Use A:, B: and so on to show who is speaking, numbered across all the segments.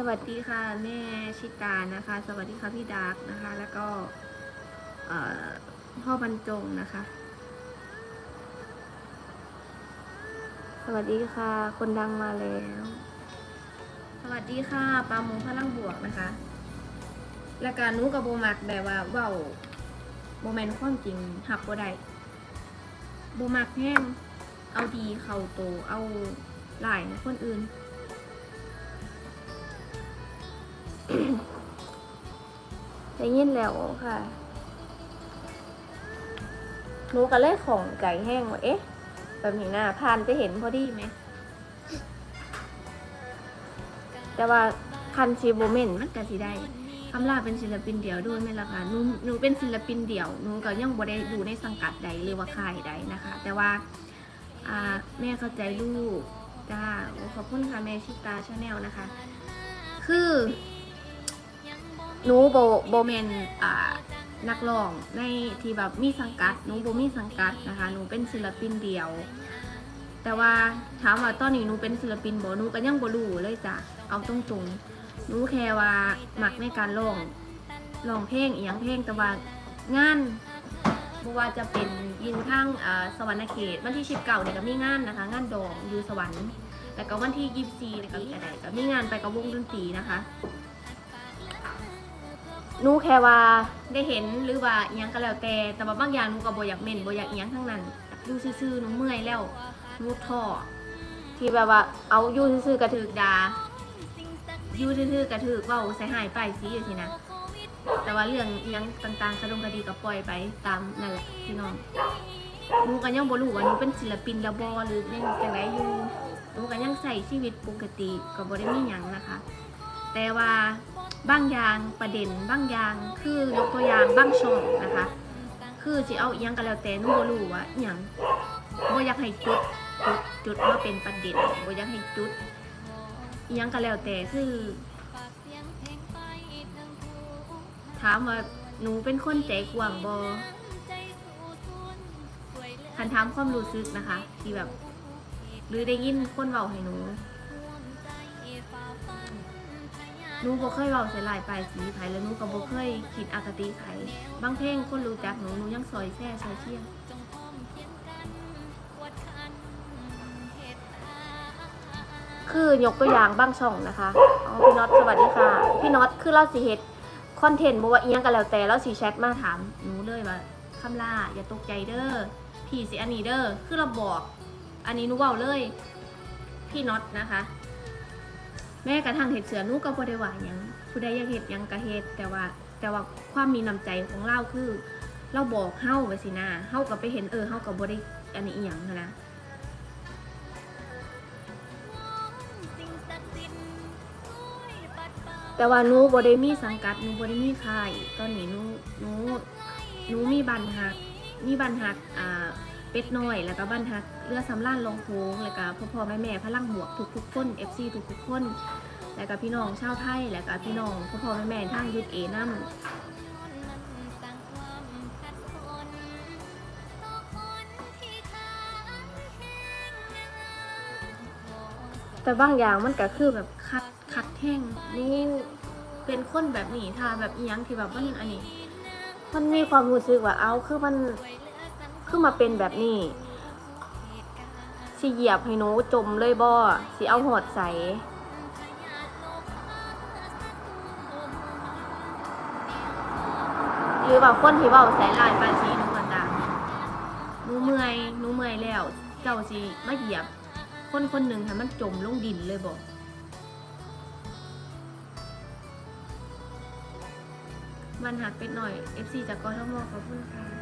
A: สวัสดีค่ะแม่ชิตานะคะ สวัสดีค่ะพี่ดาร์กนะคะ แล้วก็พ่อบรรจงนะคะ สวัสดีค่ะ คนดังมาแล้ว สวัสดีค่ะปาหมูพลังบวกนะคะ และการนู้กับโบมักแบบว่าเว้าโบแมนความจริงหักโบได้โบมักแห้งเอาดีเข้าโตเอาหลายคนอื่น ได้ยินแล้วค่ะ หนูก็เลยของไก่แห้งว่าเอ๊ะ แบบนี้น่าผ่านไปเห็นพอดีไหม แต่ว่าคันชีโบเมนมันก็สิได้คำลาเป็นศิลปินเดี่ยวด้วยไหมล่ะคะหนูหนูเป็นศิลปินเดี่ยวหนูก็ยังบ่ได้อยู่ในสังกัดใดหรือว่าค่ายใดนะคะ แต่ว่าอ่าแม่เข้าใจลูกจ้าขอบคุณค่ะแม่ชิตาชาแนลนะคะ คือ หนูโบโบเมนอ่านักร้องในที่แบบมีสังกัดหนูโบมีสังกัดนะคะหนูเป็นศิลปินเดียว แต่ว่าถามว่าตอนนี้หนูเป็นศิลปินโบหนูก็ยังโบรู้เลยจ้ะเอาตรงๆหนูแค่ว่ามักในการร้องร้องเพลงอีหยังเพลงแต่ว่างานบ่ว่าจะเป็นอยู่ทางอ่าสวรรณเขตวันที่19เก่าเนี่ยก็มีงานนะคะ งานดองอยู่สวรรค์แล้วก็วันที่24เนี่ยก็มีอะไรก็มีงานไปกับวงดนตรีนะคะ หนูแค่ว่าได้เห็นหรือว่าอิหยังก็แล้วแต่ แต่ว่าบางอย่างหนูก็บ่อยากเม่นบ่อยากอิหยังทั้งนั้นอยู่ซื่อๆหนูเมื่อยแล้วหนูท้อที่แบบว่าเอาอยู่ซื่อๆกระถือกดาอยู่ซื่อๆกระถือกเว้าใส่หายไปสิอยู่สินะแต่ว่าเรื่องอิหยังต่างๆคดงคดีก็ปล่อยไปตามนั่นแหละพี่น้องหนูก็ยังบ่รู้ว่าหนูเป็นศิลปินแล้วบ่หรือยังจังไดอยู่หนูก็ยังใส่ชีวิตปกติก็บ่ได้มีหยังนะคะ แต่ว่า บางอย่างประเด็นบางอย่างคือยกตัวอย่างบางช่องนะคะ คือสิเอาอียังก็แล้วแต่หนูบ่รู้ว่าอยังบ่อยากให้จุดจุดจุดมาเป็นประเด็นบ่อยากให้จุดอียังก็แล้วแต่คือถามว่าหนูเป็นคนใจกว้างบ่คันถามความรู้สึกนะคะ ที่แบบ หรือได้ยินคนเว้าให้หนู หนูบ่เคยเว้าใส่ลายปลายสีไผแล้วหนูก็บ่เคยคิดอคติไผบางเพลงคนรู้จักหนูหนูยังซอยแซ่ซอยเชี่ยงคือยกตัวอย่างบางช่องนะคะอ๋อพี่น็อตสวัสดีค่ะ พี่น็อตคือเราสิเฮ็ดคอนเทนต์บ่ว่าอีหยังก็แล้วแต่เราสิแชทมาถามหนูเลยว่าคำล่าอย่าตกใจเด้อพี่สิอันนี้เด้อคือเราบอก อันนี้หนูเว้าเลย พี่น็อตนะคะ แม่กระทั่งเห็ดเสือนูก็บ่ได้ว่าหยังผู้ใดอยากเห็ดหยังก็เฮ็ดแต่ว่าแต่ว่าความมีน้ำใจของเราคือ เราบอกเฮาไว้สินะเฮาก็ไปเห็นเออเฮาก็บ่ได้อันนี้อีหยังหั้นนะแต่ว่าหนูบ่ได้มีสังกัดหนูบ่ได้มีค่ายตอนนี้หนูหนูหนูมีบันหักมีบันหักอ่า เป็ดน้อย แล้วก็บันหักเรือสำล้านลงโค้งแล้วก็พ่อพ่อแม่แม่พลังบวกทุกๆคน FC ทุกๆคน แล้วก็พี่น้องชาวไทย แล้วก็พี่น้องพ่อพ่อแม่แม่ทางยุทธเอนํแต่บางอย่างมันก็คือแบบคัดคัดแท่งนี่เป็นคนแบบนี้ถ้าแบบอียังที่แบบมันอันนี้ มันมีความรู้สึกว่าเอาคือมัน คือมาเป็นแบบนี้ สิเหยียบให้หนูจมเลยบ่สิเอาหอดใสหรือว่าคนที่เว้าใส่ลายปานสีหนูก็ตามหนูเมื่อยหนูเมื่อยแล้ว เจ้าสิมาเหยียบ คนคนหนึ่งให้มันจมลงดินเลยบ่มันหักเป็ดหน่อย FC จากกทมขอบคุณค่ะ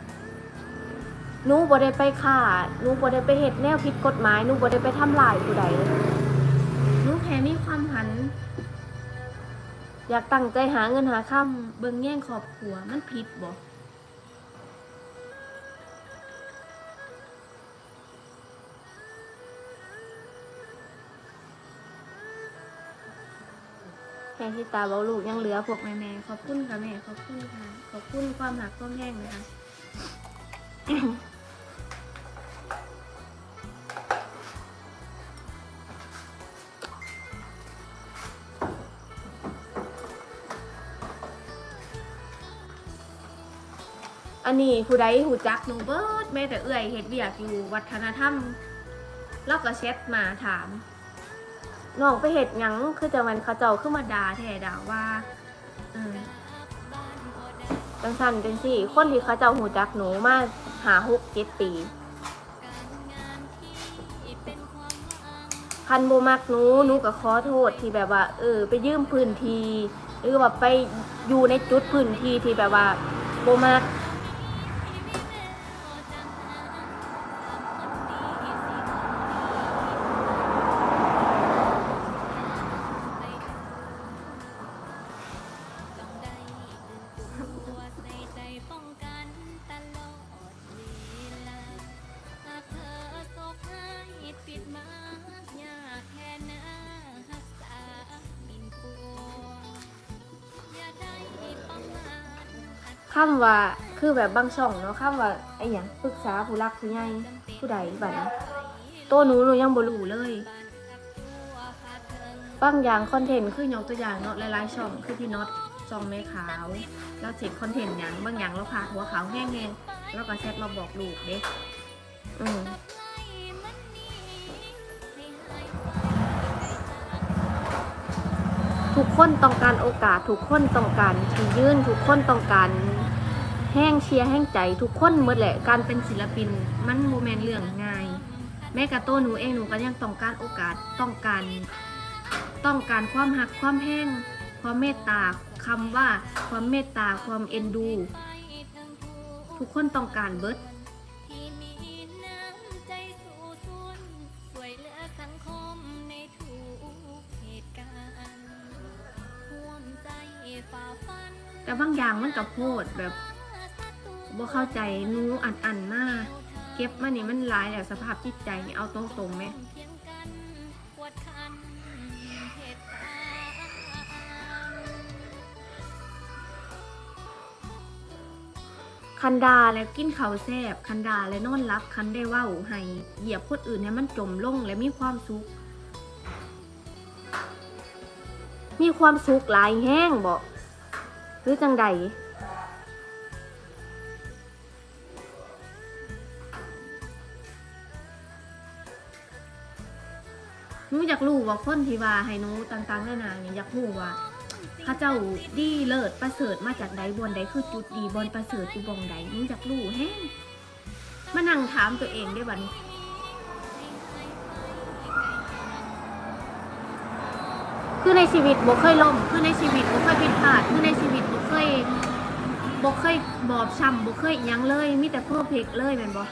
A: หนูบ่ได้ไปฆ่าหนูบ่ได้ไปเฮ็ดแนวผิดกฎหมายหนูบ่ได้ไปทำลายผู้ใดหนูแค่มีความหัน อยากตั้งใจหาเงินหาค่ำเบิ่งแย่งครอบครัวมันผิดบ่แค่ที่ตาเบาลูกยังเหลือพวกแม่ๆขอบคุณค่ะแม่ขอบคุณค่ะ ขอบคุณความหักความแย่งนะคะ อันนี้ผู้ใดหูจักหนูเบิดแม่แต่เอื่อยเฮ็ดเวียกอยู่วัฒนธรรมแล้วก็แชทมาถามน้องไปเฮ็ดหยังคือจะมันเขาเจ้าขึ้นมาด่าแท้ด่าว่าอืมจังสันจังสี่คนที่เขาเจ้าหูจักหนูมาหาหกเจ็ดปีคันโบมักหนูหนูก็ขอโทษที่แบบว่า เออ ไปยืมพื้นที่หรือว่าไปอยู่ในจุดพื้นที่ที่แบบว่าโบมัก คำว่าคือแบบบางช่องเนาะคำว่าไอ้หยังปรึกษาผู้รักผู้ใหญ่ผู้ใดบัดนี้ตัวหนูหนูยังบ่รู้เลยบางอย่างคอนเทนต์คือยกตัวอย่างเนาะหลายๆช่องคือพี่น็อตช่องแม่ขาว แล้วเสร็จคอนเทนต์หยังบางอย่างเราพาหัวขาวแห้งๆแล้วก็แชทมาบอกลูกเด้อืมทุกคนต้องการโอกาส ทุกคนต้องการที่ยื่นทุกคนต้องการ แห้งเชียร์แห้งใจทุกคนหมดแหละการเป็นศิลปินมันโมเมนเรื่องง่าย แม้กระตัวหนูเองหนูก็ยังต้องการโอกาสต้องการ ต้องการความหักความแห้ง ความเมตตาคำว่าความเมตตาความเอ็นดู ทุกคนต้องการเบิด
B: ที่มีน้ำใจสู่ทุนช่วยเหลือสังคมในทุกเหตุการณ์ร่วมใจฝ่าฟัน
A: แต่บางอย่างมันกับโพดแบบ บ่เข้าใจนูอัดอันมาเก็บมานี่มันหลายแล้วสภาพจิตใจนี่เอาตรงๆไหม
B: คันดคันเหตุการณ์
A: คันดาแล้วกินเขาแซบคันดาและนอนรับคันได้ว้าให้เหยียบคนอื่นให้มันจมลงและมีความสุข มีความสุขหลายแห้งบอกหรือจังใด นูอยากรู้ว่าคนที่ว่าให้หนูต่างๆนานาเนี่ยอยากรู้ว่าพระเจ้าดีเลิศประเสริฐมาจากใดบนใดคือจุดดีบนประเสริฐอยู่บงใดหนูอยากรู้แฮงมานั่งถามตัวเองได้บัดนี้คือในชีวิตบ่เคยล่มคือในชีวิตบ่เคยผิดพลาดคือในชีวิตบ่เคยบ่เคยบอบช้ำบ่เคยอิหยังเลย มีแต่เพอร์เฟกเลยแม่นบ่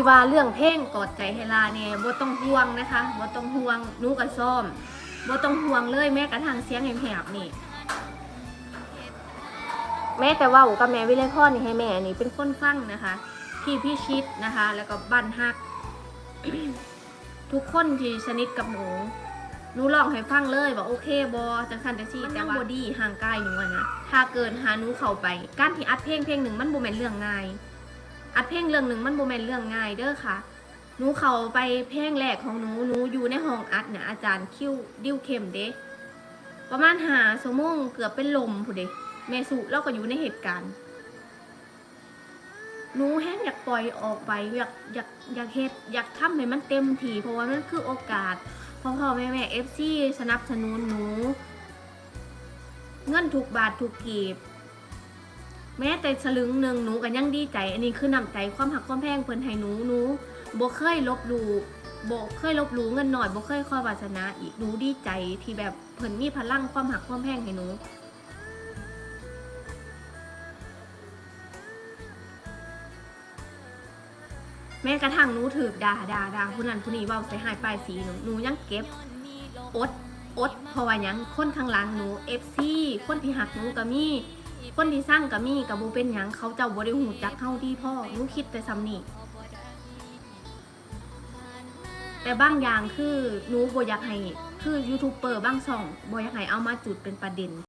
B: ที่ว่า
A: เรื่องเพลงกอดใจให้ลาเนี่ยบ่ต้องห่วงนะคะบ่ต้องห่วงหนูก็ซ่อมบ่ต้องห่วงเลยแม้กระทั่งเสียงแหบๆนี่แม้แต่ว่ากับแม่วิไลพรนี่ให้แม่นี่เป็นคนฟังนะคะพี่พี่ชิดนะคะ แล้วก็บันฮัก ทุกคนที่สนิทกับหนูหนูลองให้ฟังเลยว่าโอเคบอจังสันจังซี่แต่ว่าบอดี้ห่างกายหนูอะนะถ้าเกินหาหนูเข้าไป การที่อัดเพลงเพลงหนึ่งมันโบแมนเรื่องง่าย อัดเพลงเรื่องหนึ่งมันโบแมนเรื่องง่ายเด้อค่ะหนูเขาไปเพลงแรกของหนูหนูอยู่ในห้องอัดเนี่ยอาจารย์คิวดิวเข้มเด้ประมาณหาสมงเกือบเป็นลมผู้เด้แม่สุเราก็อยู่ในเหตุการณ์หนูแห้งอยากปล่อยออกไปอยากอยากอยากเฮ็ดอยากทำให้มันเต็มที่เพราะว่ามันคือโอกาสพ่อพ่อแม่แม่เอฟซีสนับสนุนหนู เงินถูกบาทถูกกีบ แม้แต่สลึงหนึ่งหนูก็ยังดีใจ อันนี้คือนำใจความหักความแพงเพิ่นให้หนูหนูบ่เคยลบหลู่บ่เคยลบหลู่เงินหน่อยบ่เคยขอวาสนาอีกหนูดีใจที่แบบเพิ่นมีพลังความหักความแพงให้หนูแม้กระทั่งหนูถือด่าด่าด่าผู้นั้นผู้นี้ว่าใส่หายปลายสีหนูหนูยังเก็บอดอดเพราะว่ายังคนข้างหลังหนูเอฟซีคนที่หักหนูก็มี คนที่สร้างก็มีกับบูเป็นหยังเขาเจ้าบ่ได้หูจักเฮาที่พ่อหนูคิดแต่ซ้ำนี่แต่บางอย่างคือหนูบ่อยากให้คือยูทูบเบอร์บางช่องบ่อยากให้เอามาจุดเป็นประเด็น